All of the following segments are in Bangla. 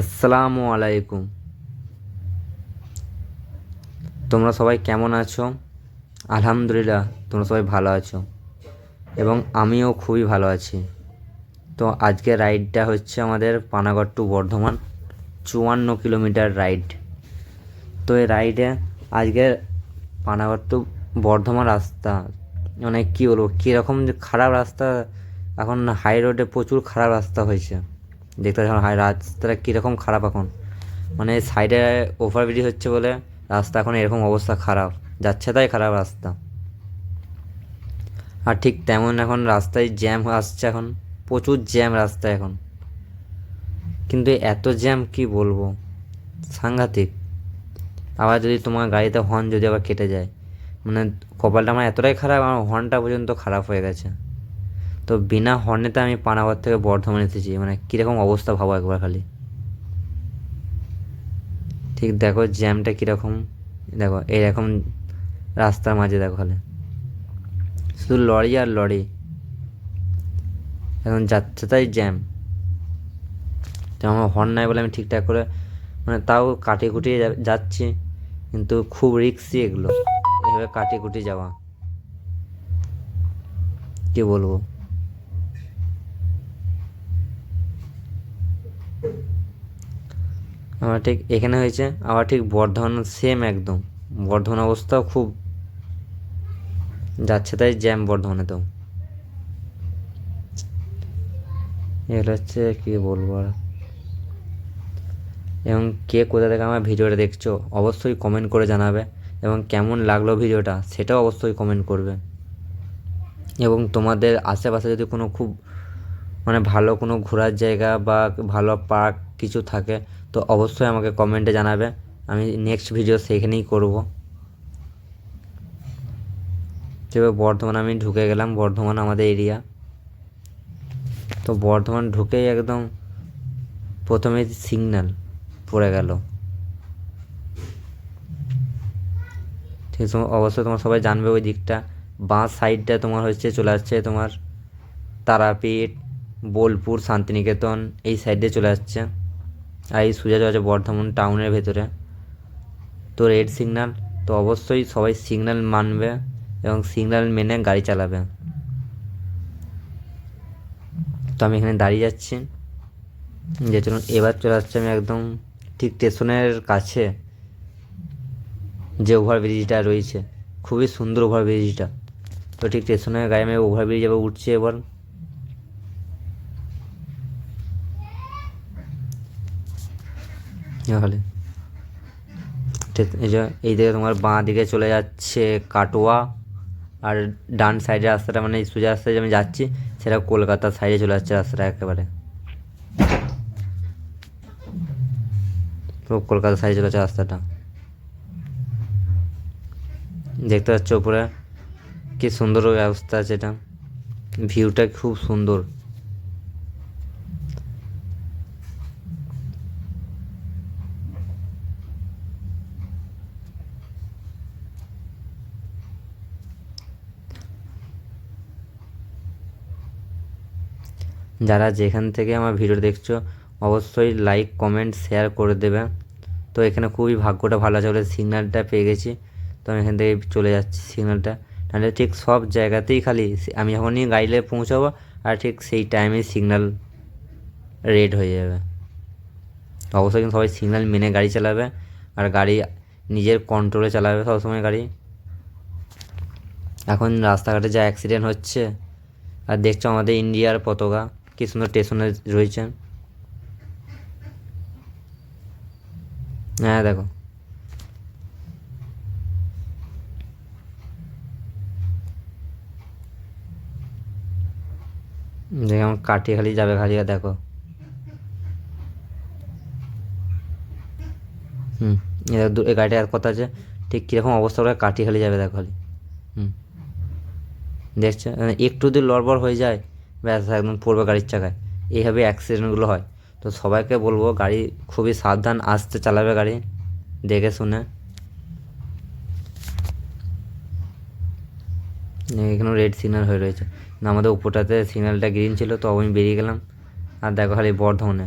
আসসালামু আলাইকুম। তোমরা সবাই কেমন আছো? আলহামদুলিল্লাহ, তোমরা সবাই ভালো আছো। এবং আমিও খুবই ভালো আছি। তো আজকে রাইডটা হচ্ছে আমাদের পানাগড় টু বর্ধমান, চুয়ান্ন কিলোমিটার রাইড। তো এই রাইডে আজকে পানাগড় টু বর্ধমান রাস্তা মানে কী বলব, কীরকম যে খারাপ রাস্তা, এখন হাই রোডে প্রচুর খারাপ রাস্তা হয়েছে। দেখতে পাচ্ছ হাই রাস্তাটা কীরকম খারাপ এখন। মানে সাইডে ওভার ওভারব্রিজ হচ্ছে বলে রাস্তা এখন এরকম অবস্থা খারাপ। যাচ্ছে তাই খারাপ রাস্তা। আর ঠিক তেমন এখন রাস্তায় জ্যাম আসছে এখন। প্রচুর জ্যাম রাস্তায় এখন। কিন্তু এত জ্যাম কি বলব? সাংঘাতিক। আবার যদি তোমার গাড়িতে হর্ন যদি আবার কেটে যায় মানে কপালটা আমার এতটাই খারাপ, আমার হর্নটা পর্যন্ত খারাপ হয়ে গেছে। তো বিনা হর্নেতে আমি পানাগড় থেকে বর্ধমান এসেছি। মানে কীরকম অবস্থা ভাবো একবার খালি। ঠিক দেখো জ্যামটা কীরকম। দেখো এইরকম রাস্তার মাঝে দেখো খালি। শুধু লরি আর লরি। এখন যাচ্ছে তাই জ্যাম তো আমার হর্ন নাই বলে আমি ঠিকঠাক করে মানে তাও কাটিয়ে কুটিয়ে যাচ্ছি, কিন্তু খুব রিক্সি এগুলো। এভাবে কাটিয়ে কুটিয়ে যাওয়া। কি বলব? আমার ঠিক এখানে হয়েছে, আবার ঠিক বর্ধমান সেম একদম। বর্ধমান অবস্থাও খুব যাচ্ছে তাই জ্যাম বর্ধমানে তো এগুলো হচ্ছে কি বলব আর? এবং কে কোথা থেকে আমার ভিডিওটা দেখছ অবশ্যই কমেন্ট করে জানাবে, এবং কেমন লাগল ভিডিওটা সেটাও অবশ্যই কমেন্ট করবে। এবং তোমাদের আশেপাশে যদি কোনো খুব মানে ভালো কোনো ঘোরার জায়গা বা ভালো পার্ক কিছু থাকে তো অবশ্যই আমাকে কমেন্টে জানাবে। আমি নেক্সট ভিডিও সেখানেই করব। তবে বর্ধমান আমি ঢুকে গেলাম, বর্ধমান আমাদের এরিয়া তো বর্ধমান ঢুকেই একদম প্রথমে সিগন্যাল পড়ে গেল। ঠিক আছে অবশ্যই তোমার সবাই জানবে ওই দিকটা। বাঁ সাইডটা তোমার হচ্ছে চলে আসছে তোমার তারাপীঠ, বোলপুর, শান্তিনিকেতন, এই সাইডে চলে আসছে। আর এই সোজা যাচ্ছে বর্ধমান টাউনের ভেতরে। তো রেড সিগনাল তো অবশ্যই সবাই সিগনাল মানবে এবং সিগনাল মেনে গাড়ি চালাবে। তো আমি এখানে দাঁড়িয়ে যাচ্ছি। যে চলুন, এবার চলে আসছে আমি একদম ঠিক স্টেশনের কাছে, যে ওভারব্রিজটা রয়েছে। খুবই সুন্দর ওভারব্রিজটা তো ঠিক স্টেশনের গায়ে আমি ওভারব্রিজ এবার উঠছি এবার। তাহলে এই যে, এই দিকে তোমার বাঁ দিকে চলে যাচ্ছে কাটোয়া, আর ডান সাইডে রাস্তাটা মানে সোজা রাস্তায় যে আমি যাচ্ছি, সেটা কলকাতার সাইডে চলে যাচ্ছে রাস্তাটা একেবারে। পুরো কলকাতা সাইডে চলে যাচ্ছে রাস্তাটা। দেখতে পাচ্ছ উপরে, কি সুন্দর ব্যবস্থা আছে এটা। ভিউটা খুব সুন্দর। যারা যেখান থেকে আমার ভিডিও দেখছ, অবশ্যই লাইক কমেন্ট শেয়ার করে দেবে। তো এখানে খুবই ভাগ্যটা ভালো আছে বলে সিগন্যালটা পেয়ে গেছি। তো আমি এখান থেকে চলে যাচ্ছি সিগন্যালটা নাহলে ঠিক সব জায়গাতেই খালি আমি যখনই গাড়িতে পৌঁছাবো, আর ঠিক সেই টাইমে সিগন্যাল রেড হয়ে যাবে। অবশ্যই কিন্তু সবাই সিগন্যাল মেনে গাড়ি চালাবে, আর গাড়ি নিজের কন্ট্রোলে চালাবে সবসময় গাড়ি। এখন রাস্তাঘাটে যা অ্যাক্সিডেন্ট হচ্ছে, আর দেখছ আমাদের ইন্ডিয়ার পতাকা। কি সুন্দর স্টেশনে রয়েছে। হ্যাঁ দেখো। আমার কাটি খালি যাবে খালি দেখো। হুম এই গাড়িটা আর কথা আছে, ঠিক কীরকম অবস্থা করে কাটি খালি যাবে, দেখো খালি। হুম। দেখছ? মানে একটু যদি লড়বড় হয়ে যায় ব্যাস, একদম পড়বে গাড়ির চাকায়। এইভাবে অ্যাক্সিডেন্টগুলো হয়। তো সবাইকে বলব, গাড়ি খুবই সাবধান, আসতে চালাবে গাড়ি। দেখে শুনে। এখানে রেড সিগন্যাল হয়ে রয়েছে। আমাদের উপরটাতে সিগন্যালটা গ্রিন ছিল, তো আমি বেরিয়ে গেলাম। আর দেখো খালি বর্ধমানে।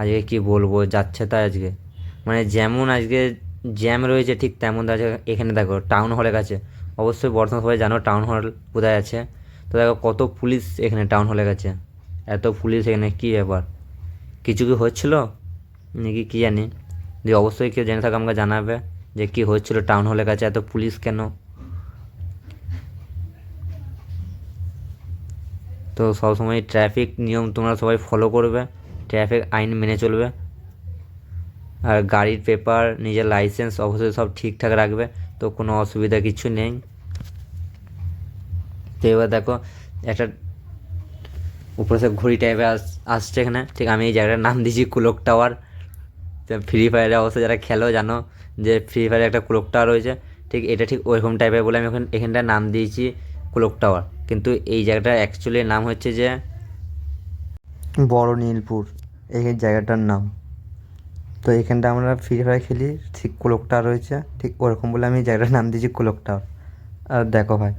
আজকে কি বলব, যাচ্ছে তাই আজকে। মানে যেমন আজকে জ্যাম রয়েছে, ঠিক তেমন আছে এখানে দেখো টাউন হলের কাছে। অবশ্যই বর্ধমান সবাই জানো টাউন হল কোথায় আছে। তো দেখো কত পুলিশ এখানে টাউন হলে কাছে এত পুলিশ এখানে কী ব্যাপার? কিছু কি হচ্ছিল? নাকি কী জানি? যে অবশ্যই কেউ জেনে থাকে, আমাকে জানাবে যে কী হচ্ছিল টাউন হলের কাছে এত পুলিশ কেন? তো সবসময় ট্রাফিক নিয়ম তোমরা সবাই ফলো করবে। ট্রাফিক আইন মেনে চলবে। আর গাড়ির পেপার নিজের লাইসেন্স অবশ্যই সব ঠিকঠাক রাখবে। তো কোনো অসুবিধা কিছু নেই। তো এবার দেখো, একটা উপরে সে ঘড়ি টাইপের আস, আসছে এখানে। ঠিক আমি এই জায়গাটার নাম দিয়েছি, কুলক টাওয়ার তো ফ্রি ফায়ারে অবশ্য যারা খেলো জানো যে ফ্রি ফায়ারে একটা কুলক টাওয়ার রয়েছে। ঠিক এটা ঠিক ওইরকম টাইপের বলে আমি ওখানে এখানটার নাম দিয়েছি, কুলক টাওয়ার কিন্তু এই জায়গাটার অ্যাকচুয়ালি নাম হচ্ছে যে বড় নীলপুর এই জায়গাটার নাম। তো এখানটা আমরা ফ্রি ফায়ার খেলি, ঠিক কোলকটা রয়েছে, ঠিক ওরকম বলে আমি জায়গাটার নাম দিয়েছি কোলকটা আর দেখো ভাই।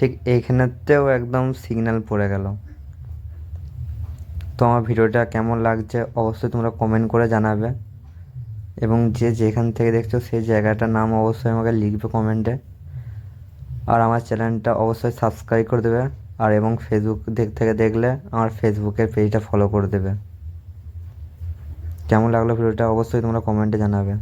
ঠিক এইখানেতেও একদম সিগন্যাল পড়ে গেল। তো আমার ভিডিওটা কেমন লাগছে অবশ্যই তোমরা কমেন্ট করে জানাবে। এবং যে যেখান থেকে দেখছ সেই জায়গাটার নাম অবশ্যই আমাকে লিখবে কমেন্টে আর আমার চ্যানেলটা অবশ্যই সাবস্ক্রাইব করে দেবে। আর এবং ফেসবুক দিক থেকে দেখলে আমার ফেসবুকের পেজটা ফলো করে দেবে। কেমন লাগল ভিডিওটা অবশ্যই তোমরা কমেন্টে জানাবে।